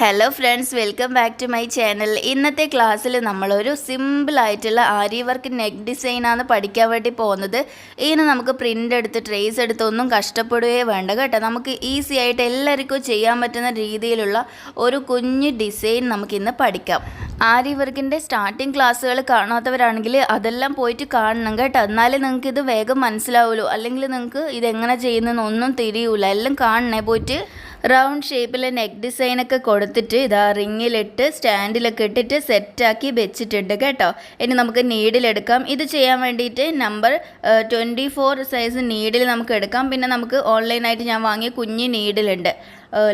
Hello friends welcome back to my channel ഇന്നത്തെ ക്ലാസ്സിൽ നമ്മളൊരു സിമ്പിളായിട്ടുള്ള ആരി വർക്ക് നെക്ക് ഡിസൈനാണ് പഠിക്കാൻ വേണ്ടി പോകുന്നത്. ഇതിന് നമുക്ക് പ്രിന്റ് എടുത്ത് ട്രേസ് എടുത്ത് ഒന്നും കഷ്ടപ്പെടുകയേ വേണ്ട കേട്ടോ. നമുക്ക് ഈസി ആയിട്ട് എല്ലാവർക്കും ചെയ്യാൻ പറ്റുന്ന രീതിയിലുള്ള ഒരു കുഞ്ഞ് ഡിസൈൻ നമുക്കിന്ന് പഠിക്കാം. ആരി വർക്കിന്റെ സ്റ്റാർട്ടിങ് ക്ലാസ്സുകൾ കാണാത്തവരാണെങ്കിൽ അതെല്ലാം പോയിട്ട് കാണണം കേട്ടോ. എന്നാലേ നിങ്ങൾക്ക് ഇത് വേഗം മനസ്സിലാവുള്ളൂ. അല്ലെങ്കിൽ നിങ്ങൾക്ക് ഇതെങ്ങനെ ചെയ്യുന്നതെന്നൊന്നും തിരിയൂല. എല്ലാം കാണണേ പോയിട്ട് റൗണ്ട് ഷേപ്പിൽ നെക്ക് ഡിസൈനൊക്കെ കൊടുത്തിട്ട് ഇതാ റിങ്ങിലിട്ട് സ്റ്റാൻഡിലൊക്കെ ഇട്ടിട്ട് സെറ്റാക്കി വെച്ചിട്ടുണ്ട് കേട്ടോ. ഇനി നമുക്ക് നീഡിലെടുക്കാം. ഇത് ചെയ്യാൻ വേണ്ടിയിട്ട് number twenty four size needle നമുക്ക് എടുക്കാം. പിന്നെ നമുക്ക് ഓൺലൈനായിട്ട് ഞാൻ വാങ്ങിയ കുഞ്ഞ് നീഡിലുണ്ട്.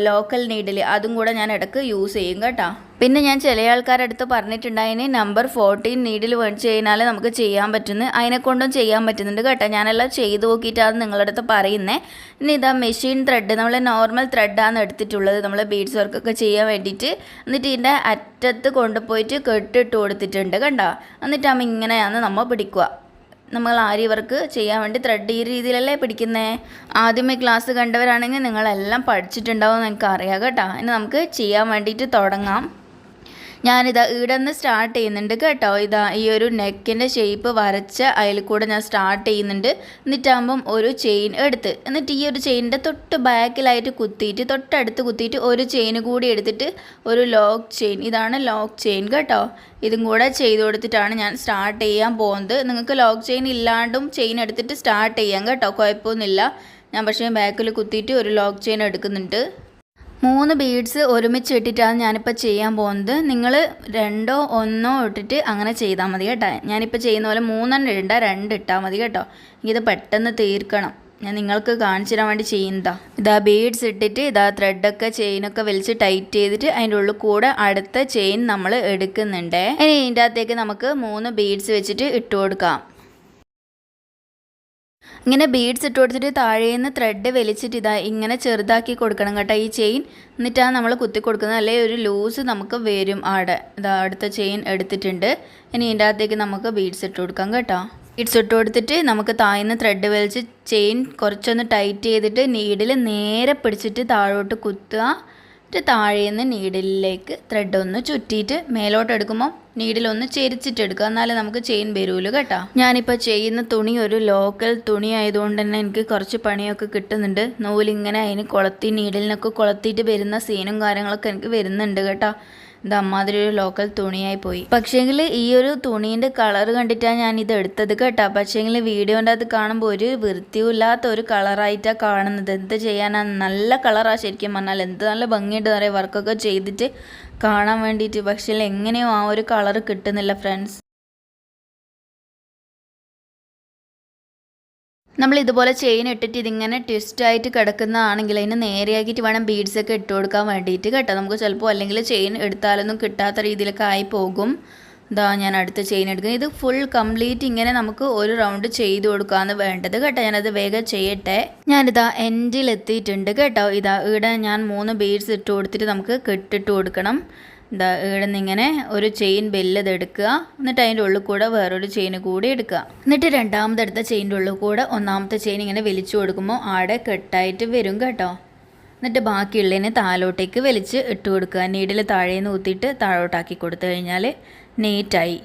ലോക്കൽ നീഡിൽ അതും കൂടെ ഞാൻ ഇടയ്ക്ക് യൂസ് ചെയ്യും കേട്ടോ. പിന്നെ ഞാൻ ചില ആൾക്കാരടുത്ത് പറഞ്ഞിട്ടുണ്ടായിന് നമ്പർ ഫോർട്ടീൻ നീഡിൽ മേടിച്ച് കഴിഞ്ഞാൽ നമുക്ക് ചെയ്യാൻ പറ്റുന്നു. അതിനെ കൊണ്ടും ചെയ്യാൻ പറ്റുന്നുണ്ട് കേട്ടോ. ഞാനെല്ലാം ചെയ്ത് നോക്കിയിട്ടാണ് നിങ്ങളുടെ അടുത്ത് പറയുന്നത് ഇനി ഇതാ മെഷീൻ ത്രെഡ് നമ്മൾ നോർമൽ ത്രെഡാണ് എടുത്തിട്ടുള്ളത്. നമ്മൾ ബീഡ്സ് വർക്കൊക്കെ ചെയ്യാൻ വേണ്ടിയിട്ട്. എന്നിട്ട് ഇതിന്റെ അറ്റത്ത് കൊണ്ടുപോയിട്ട് കെട്ടിട്ട് കൊടുത്തിട്ടുണ്ട് കണ്ടോ? എന്നിട്ട് അമ്മ ഇങ്ങനെയാണ് നമ്മൾ പിടിക്കുക. നമ്മൾ ആരി വർക്ക് ചെയ്യാൻ വേണ്ടി ത്രെഡ് ഈ രീതിയിലല്ലേ പിടിക്കുന്നേ? ആദ്യമേ ക്ലാസ് കണ്ടവരാണെങ്കിൽ നിങ്ങളെല്ലാം പഠിച്ചിട്ടുണ്ടാവും എനിക്ക് അറിയാം കേട്ടോ. ഇനി നമുക്ക് ചെയ്യാൻ വേണ്ടിയിട്ട് തുടങ്ങാം. ഞാനിതാ ഇവിടെ സ്റ്റാർട്ട് ചെയ്യുന്നുണ്ട് കേട്ടോ. ഇതാ ഈ ഒരു നെക്കിന്റെ ഷേപ്പ് വരച്ച അതിൽ കൂടെ ഞാൻ സ്റ്റാർട്ട് ചെയ്യുന്നുണ്ട്. എന്നിട്ടാകുമ്പം ഒരു ചെയിൻ എടുത്ത്. എന്നിട്ട് ഈ ഒരു ചെയിനിന്റെ തൊട്ട് ബാക്കിലായിട്ട് കുത്തിയിട്ട് തൊട്ടടുത്ത് കുത്തിയിട്ട് ഒരു ചെയിൻ കൂടി എടുത്തിട്ട് ഒരു ലോക്ക് ചെയിൻ ഇതാണ് ലോക്ക് ചെയിൻ കേട്ടോ. ഇതും കൂടെ ചെയ്ത് കൊടുത്തിട്ടാണ് ഞാൻ സ്റ്റാർട്ട് ചെയ്യാൻ പോകുന്നത്. നിങ്ങൾക്ക് ലോക്ക് ചെയിൻ ഇല്ലാണ്ടും ചെയിൻ എടുത്തിട്ട് സ്റ്റാർട്ട് ചെയ്യാം കേട്ടോ. കുഴപ്പമൊന്നുമില്ല. ഞാൻ പക്ഷേ ബാക്കിൽ കുത്തിയിട്ട് ഒരു ലോക്ക് ചെയിൻ എടുക്കുന്നുണ്ട്. മൂന്ന് ബീഡ്സ് ഒരുമിച്ച് ഇട്ടിട്ടാണ് ഞാനിപ്പോൾ ചെയ്യാൻ പോകുന്നത്. നിങ്ങൾ രണ്ടോ ഒന്നോ ഇട്ടിട്ട് അങ്ങനെ ചെയ്താൽ മതി കേട്ടോ. ഞാനിപ്പോൾ ചെയ്യുന്ന പോലെ മൂന്നെണ്ണം ഇടണ്ട രണ്ട് ഇട്ടാൽ മതി കേട്ടോ. ഇത് പെട്ടെന്ന് തീർക്കണം. ഞാൻ നിങ്ങൾക്ക് കാണിച്ചു തരാൻ വേണ്ടി ചെയ്യുന്നതാ. ഇതാ ബീഡ്സ് ഇട്ടിട്ട് ഇതാ ത്രെഡൊക്കെ ചെയിനൊക്കെ വലിച്ച് ടൈറ്റ് ചെയ്തിട്ട് അതിന്റെ ഉള്ളിൽ കൂടെ അടുത്ത ചെയിൻ നമ്മൾ എടുക്കുന്നുണ്ട്. ഇനി ഇതിന്റെ അകത്തേക്ക് നമുക്ക് മൂന്ന് ബീഡ്സ് വെച്ചിട്ട് ഇട്ട് കൊടുക്കാം. ഇങ്ങനെ ബീഡ്സ് ഇട്ട് കൊടുത്തിട്ട് താഴേന്ന് ത്രെഡ് വലിച്ചിട്ട് ഇതാ ഇങ്ങനെ ചെറുതാക്കി കൊടുക്കണം കേട്ടോ ഈ ചെയിൻ എന്നിട്ടാണ് നമ്മൾ കുത്തി കൊടുക്കുന്നത്. അല്ലെങ്കിൽ ഒരു ലൂസ് നമുക്ക് വരും ആടെ. ഇതാ അടുത്ത ചെയിൻ എടുത്തിട്ടുണ്ട്. ഇനി ഇതിന്റെ അകത്തേക്ക് നമുക്ക് ബീഡ്സ് ഇട്ട് കൊടുക്കാം കേട്ടോ. ബീഡ്സ് ഇട്ട് കൊടുത്തിട്ട് നമുക്ക് താഴ്ന്ന് ത്രെഡ് വലിച്ച് ചെയിൻ കുറച്ചൊന്ന് ടൈറ്റ് ചെയ്തിട്ട് നീഡിൽ നേരെ പിടിച്ചിട്ട് താഴോട്ട് കുത്തുക. എന്നിട്ട് താഴേന്ന് നീഡിലേക്ക് ത്രെഡ് ഒന്ന് ചുറ്റിയിട്ട് മേലോട്ട് എടുക്കുമ്പോൾ നീഡിലൊന്ന് എടുക്കുക എന്നാലേ നമുക്ക് ചെയിൻ വരുമല്ലോ കേട്ടോ. ഞാനിപ്പോൾ ചെയ്യുന്ന തുണി ഒരു ലോക്കൽ തുണി ആയതുകൊണ്ട് തന്നെ എനിക്ക് കുറച്ച് പണിയൊക്കെ കിട്ടുന്നുണ്ട്. നൂലിങ്ങനെ അതിന് കൊളത്തി നീഡിലിനൊക്കെ കൊളത്തിയിട്ട് വരുന്ന സീനും കാര്യങ്ങളൊക്കെ എനിക്ക് വരുന്നുണ്ട് കേട്ടോ. ഇത് അമ്മാതിരി ഒരു ലോക്കൽ തുണിയായി പോയി. പക്ഷേങ്കിൽ ഈ ഒരു തുണീന്റെ കളർ കണ്ടിട്ടാണ് ഞാൻ ഇത് എടുത്തത് കേട്ടോ. പക്ഷേങ്കിൽ വീഡിയോന്റെ അത് കാണുമ്പോൾ ഒരു വൃത്തിയില്ലാത്ത ഒരു കളറായിട്ടാണ് കാണുന്നത്. എന്ത് ചെയ്യാനാണ് നല്ല കളറാണ് ശരിക്കും പറഞ്ഞാൽ എന്ത് നല്ല ഭംഗിയുണ്ട് നിറയെ വർക്കൊക്കെ ചെയ്തിട്ട് കാണാൻ വേണ്ടിയിട്ട്. പക്ഷേ എങ്ങനെയോ ആ ഒരു കളർ കിട്ടുന്നില്ല ഫ്രണ്ട്സ് നമ്മൾ ഇതുപോലെ ചെയിൻ ഇട്ടിട്ട് ഇതിങ്ങനെ ട്വിസ്റ്റ് ആയിട്ട് കിടക്കുന്നതാണെങ്കിൽ അതിന് നേരെയാക്കിയിട്ട് വേണം ബീഡ്സ് ഒക്കെ ഇട്ട് കൊടുക്കാൻ വേണ്ടിയിട്ട് കേട്ടോ. നമുക്ക് ചിലപ്പോൾ അല്ലെങ്കിൽ ചെയിൻ എടുത്താലൊന്നും കിട്ടാത്ത രീതിയിലൊക്കെ ആയി പോകും. ഇതാ ഞാൻ അടുത്ത ചെയിൻ എടുക്കുന്നത് ഇത് ഫുൾ കംപ്ലീറ്റ് ഇങ്ങനെ നമുക്ക് ഒരു റൗണ്ട് ചെയ്ത് കൊടുക്കാമെന്ന് വേണ്ടത് കേട്ടോ. ഞാനത് വേഗം ചെയ്യട്ടെ. ഞാനിതാ എൻഡിൽ എത്തിയിട്ടുണ്ട് കേട്ടോ. ഇതാ ഇവിടെ ഞാൻ മൂന്ന് ബീഡ്സ് ഇട്ട് കൊടുത്തിട്ട് നമുക്ക് കെട്ടിട്ട് കൊടുക്കണം. ഇതാ ഇവിടെ നിന്ന് ഇങ്ങനെ ഒരു ചെയിൻ ബെല്ലത് എടുക്കുക. എന്നിട്ട് അതിന്റെ ഉള്ളിൽ കൂടെ വേറൊരു ചെയിൻ കൂടി എടുക്കുക. എന്നിട്ട് രണ്ടാമതെടുത്ത ചെയിന്റെ ഉള്ളിൽ കൂടെ ഒന്നാമത്തെ ചെയിൻ ഇങ്ങനെ വലിച്ചു കൊടുക്കുമ്പോൾ ആടെ കെട്ടായിട്ട് വരും കേട്ടോ. എന്നിട്ട് ബാക്കിയുള്ളതിനെ താഴോട്ടേക്ക് വലിച്ച് ഇട്ട് കൊടുക്കുക. നീഡിൽ താഴേന്ന് ഊത്തിയിട്ട് താഴോട്ടാക്കി കൊടുത്തു കഴിഞ്ഞാൽ നീറ്റായി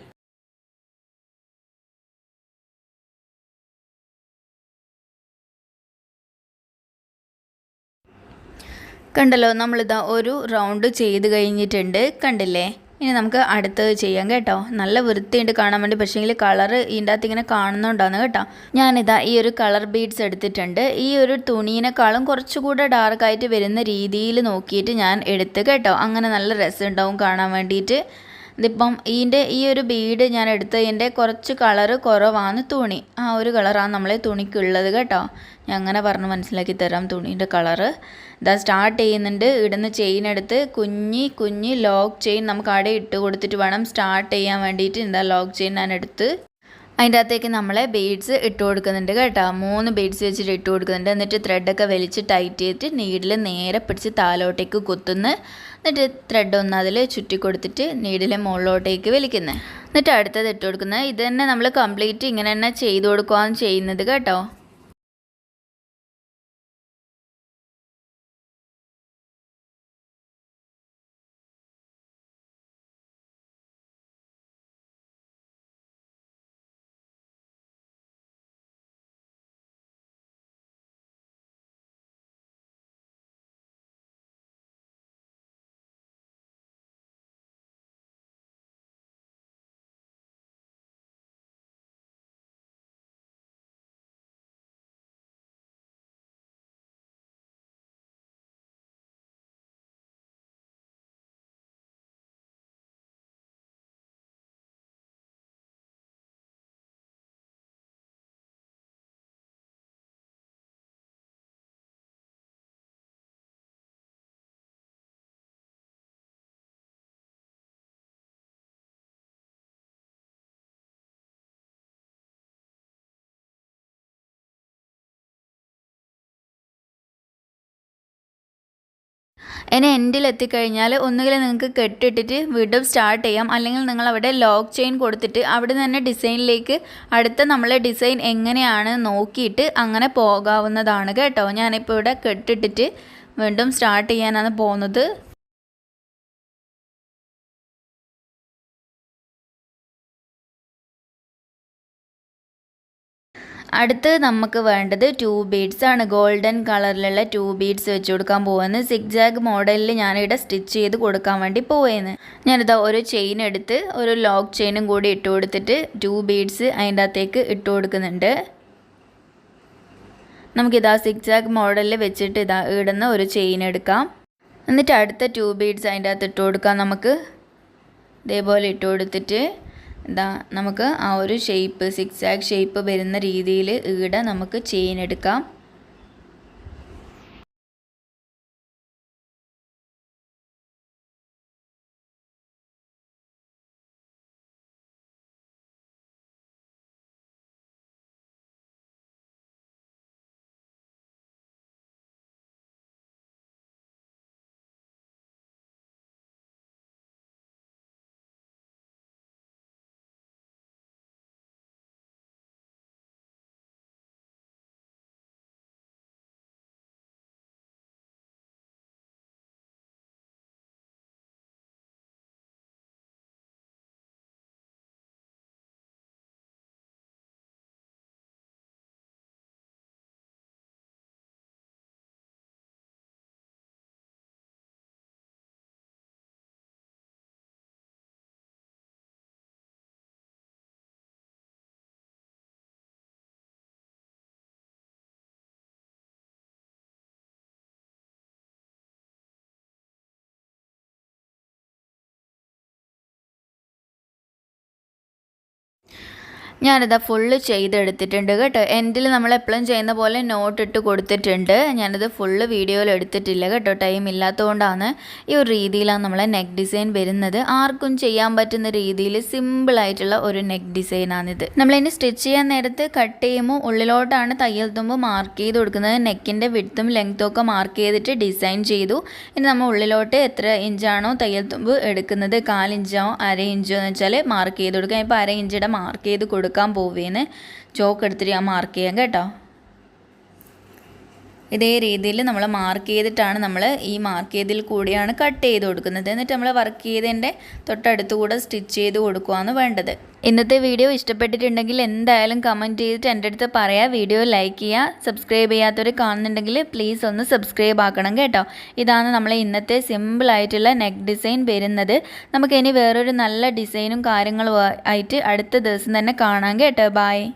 കണ്ടല്ലോ നമ്മളിതാ ഒരു റൗണ്ട് ചെയ്ത് കഴിഞ്ഞിട്ടുണ്ട് കണ്ടില്ലേ? ഇനി നമുക്ക് അടുത്തത് ചെയ്യാം കേട്ടോ. നല്ല വൃത്തിയുണ്ട് കാണാൻ വേണ്ടി പക്ഷേങ്കിൽ കളർ ഇതിന്റെ അകത്ത് ഇങ്ങനെ കാണുന്നുണ്ടാന്ന് കേട്ടോ. ഞാനിതാ ഈ ഒരു കളർ ബീഡ്സ് എടുത്തിട്ടുണ്ട്. ഈ ഒരു തുണീനേക്കാളും കുറച്ചുകൂടെ ഡാർക്കായിട്ട് വരുന്ന രീതിയിൽ നോക്കിയിട്ട് ഞാൻ എടുത്ത് കേട്ടോ. അങ്ങനെ നല്ല രസമുണ്ടാവും കാണാൻ വേണ്ടിയിട്ട്. ഇതിപ്പം ഇതിന്റെ ഈ ഒരു ബീഡ് ഞാൻ എടുത്തതിന്റെ കുറച്ച് കളറ് കുറവാണ് തുണി. ആ ഒരു കളറാണ് നമ്മളെ തുണിക്കുള്ളത് കേട്ടോ. ഞാൻ അങ്ങനെ പറഞ്ഞ് മനസ്സിലാക്കി തരാം തുണീന്റെ കളറ്. ഇതാ സ്റ്റാർട്ട് ചെയ്യുന്നുണ്ട്. ഇടുന്ന ചെയിൻ എടുത്ത് കുഞ്ഞി കുഞ്ഞി ലോക്ക് ചെയിൻ നമുക്ക് അവിടെ ഇട്ട് കൊടുത്തിട്ട് വേണം സ്റ്റാർട്ട് ചെയ്യാൻ വേണ്ടിയിട്ട്. എന്താ ലോക്ക് ചെയിൻ ഞാൻ എടുത്ത് അതിന്റെ അകത്തേക്ക് നമ്മളെ ബീഡ്സ് ഇട്ട് കൊടുക്കുന്നുണ്ട് കേട്ടോ. മൂന്ന് ബീഡ്സ് വെച്ചിട്ട് ഇട്ട് കൊടുക്കുന്നുണ്ട്. എന്നിട്ട് ത്രെഡൊക്കെ വലിച്ച് ടൈറ്റ് ചെയ്തിട്ട് നീഡിൽ നേരെ പിടിച്ച് താലോട്ടേക്ക് കുത്തുന്നു. എന്നിട്ട് ത്രെഡ് ഒന്ന് അതിൽ ചുറ്റി കൊടുത്തിട്ട് നീഡിലെ മുകളിലോട്ടേക്ക് വലിക്കുന്നത് എന്നിട്ട് അടുത്തത് ഇട്ട് കൊടുക്കുന്നത്. ഇത് തന്നെ നമ്മൾ കംപ്ലീറ്റ് ഇങ്ങനെ തന്നെ ചെയ്ത് കൊടുക്കുകയാണ് ചെയ്യുന്നത് കേട്ടോ. ഇനി എൻഡിൽ എത്തിക്കഴിഞ്ഞാൽ ഒന്നുകിൽ നിങ്ങൾക്ക് കെട്ടിട്ടിട്ട് വീണ്ടും സ്റ്റാർട്ട് ചെയ്യാം. അല്ലെങ്കിൽ നിങ്ങൾ അവിടെ ലോക്ക് ചെയിൻ കൊടുത്തിട്ട് അവിടെ തന്നെ ഡിസൈനിലേക്ക് അടുത്ത നമ്മളെ ഡിസൈൻ എങ്ങനെയാണ് നോക്കിയിട്ട് അങ്ങനെ പോകാവുന്നതാണ് കേട്ടോ. ഞാനിപ്പോൾ ഇവിടെ കെട്ടിട്ടിട്ട് വീണ്ടും സ്റ്റാർട്ട് ചെയ്യാനാണ് പോകുന്നത്. അടുത്ത് നമുക്ക് വേണ്ടത് ടൂ ബീഡ്സ് ആണ്. ഗോൾഡൻ കളറിലുള്ള ടൂ ബീഡ്സ് വെച്ച് കൊടുക്കാൻ പോകുന്നത് സിക്സാഗ് മോഡലിൽ ഞാനിവിടെ സ്റ്റിച്ച് ചെയ്ത് കൊടുക്കാൻ വേണ്ടി പോവുകയെന്ന് ഞാനിതാ ഒരു ചെയിൻ എടുത്ത് ഒരു ലോക്ക് ചെയിനും കൂടി ഇട്ട് കൊടുത്തിട്ട് ടൂ ബീഡ്സ് അതിന്റെ അകത്തേക്ക് ഇട്ട് കൊടുക്കുന്നുണ്ട്. നമുക്കിതാ സിക്സാഗ് മോഡലിൽ വെച്ചിട്ട് ഇതാ ഇടുന്ന ഒരു ചെയിൻ എടുക്കാം. എന്നിട്ട് അടുത്ത ടൂ ബീഡ്സ് അതിന്റെ അകത്ത് ഇട്ട് കൊടുക്കാം നമുക്ക്. ഇതേപോലെ ഇട്ട് കൊടുത്തിട്ട് ഇതാ നമുക്ക് ആ ഒരു ഷേപ്പ് സിക്സാക് ഷേപ്പ് വരുന്ന രീതിയിൽ ഈടെ നമുക്ക് ചെയിൻ എടുക്കാം. ഞാനിതാ ഫുള്ള് ചെയ്തെടുത്തിട്ടുണ്ട് കേട്ടോ. എൻഡിൽ നമ്മൾ എപ്പോഴും ചെയ്യുന്ന പോലെ നോട്ട് ഇട്ട് കൊടുത്തിട്ടുണ്ട്. ഞാനിത് ഫുള്ള് വീഡിയോയിൽ എടുത്തിട്ടില്ല കേട്ടോ. ടൈം ഇല്ലാത്തതുകൊണ്ടാണ് ഈ ഒരു രീതിയിലാണ് നമ്മളെ നെക്ക് ഡിസൈൻ വരുന്നത്. ആർക്കും ചെയ്യാൻ പറ്റുന്ന രീതിയിൽ സിമ്പിളായിട്ടുള്ള ഒരു നെക്ക് ഡിസൈനാണിത് നമ്മളിനി സ്റ്റിച്ച് ചെയ്യാൻ നേരത്ത് കട്ട് ചെയ്യുമ്പോൾ ഉള്ളിലോട്ടാണ് തയ്യൽ തുമ്പ് മാർക്ക് ചെയ്ത് കൊടുക്കുന്നത്. നെക്കിന്റെ വിടുത്തും ലെങ്ത്തും ഒക്കെ മാർക്ക് ചെയ്തിട്ട് ഡിസൈൻ ചെയ്തു. ഇനി നമ്മൾ ഉള്ളിലോട്ട് എത്ര ഇഞ്ചാണോ തയ്യൽ തുമ്പ് എടുക്കുന്നത്? കാലിഞ്ചോ അര ഇഞ്ചോ എന്ന് വെച്ചാൽ മാർക്ക് ചെയ്ത് കൊടുക്കുക. ഇപ്പോൾ അര ഇഞ്ചിയുടെ മാർക്ക് ചെയ്ത് കൊടുക്കുക കൊടുക്കാൻ പോവേന്ന്. ചോക്ക് എടുത്തിട്ട് ഞാൻ മാർക്ക് ചെയ്യാം കേട്ടോ. ഇതേ രീതിയിൽ നമ്മൾ മാർക്ക് ചെയ്തിട്ടാണ് നമ്മൾ ഈ മാർക്ക് ചെയ്തിൽ കൂടിയാണ് കട്ട് ചെയ്ത് കൊടുക്കുന്നത്. എന്നിട്ട് നമ്മൾ വർക്ക് ചെയ്തതിന്റെ തൊട്ടടുത്ത് കൂടെ സ്റ്റിച്ച് ചെയ്ത് കൊടുക്കുകയാണ് വേണ്ടത്. ഇന്നത്തെ വീഡിയോ ഇഷ്ടപ്പെട്ടിട്ടുണ്ടെങ്കിൽ എന്തായാലും കമന്റ് ചെയ്തിട്ട് എന്റെ അടുത്ത് പറയാം. വീഡിയോ ലൈക്ക് ചെയ്യുക സബ്സ്ക്രൈബ് ചെയ്യാത്തവർ കാണുന്നുണ്ടെങ്കിൽ പ്ലീസ് ഒന്ന് സബ്സ്ക്രൈബ് ആക്കണം കേട്ടോ. ഇതാണ് നമ്മൾ ഇന്നത്തെ സിമ്പിളായിട്ടുള്ള നെക്ക് ഡിസൈൻ വരുന്നത്. നമുക്ക് ഇനി വേറൊരു നല്ല ഡിസൈനും കാര്യങ്ങളും ആയിട്ട് അടുത്ത ദിവസം തന്നെ കാണാം കേട്ടോ. ബായ്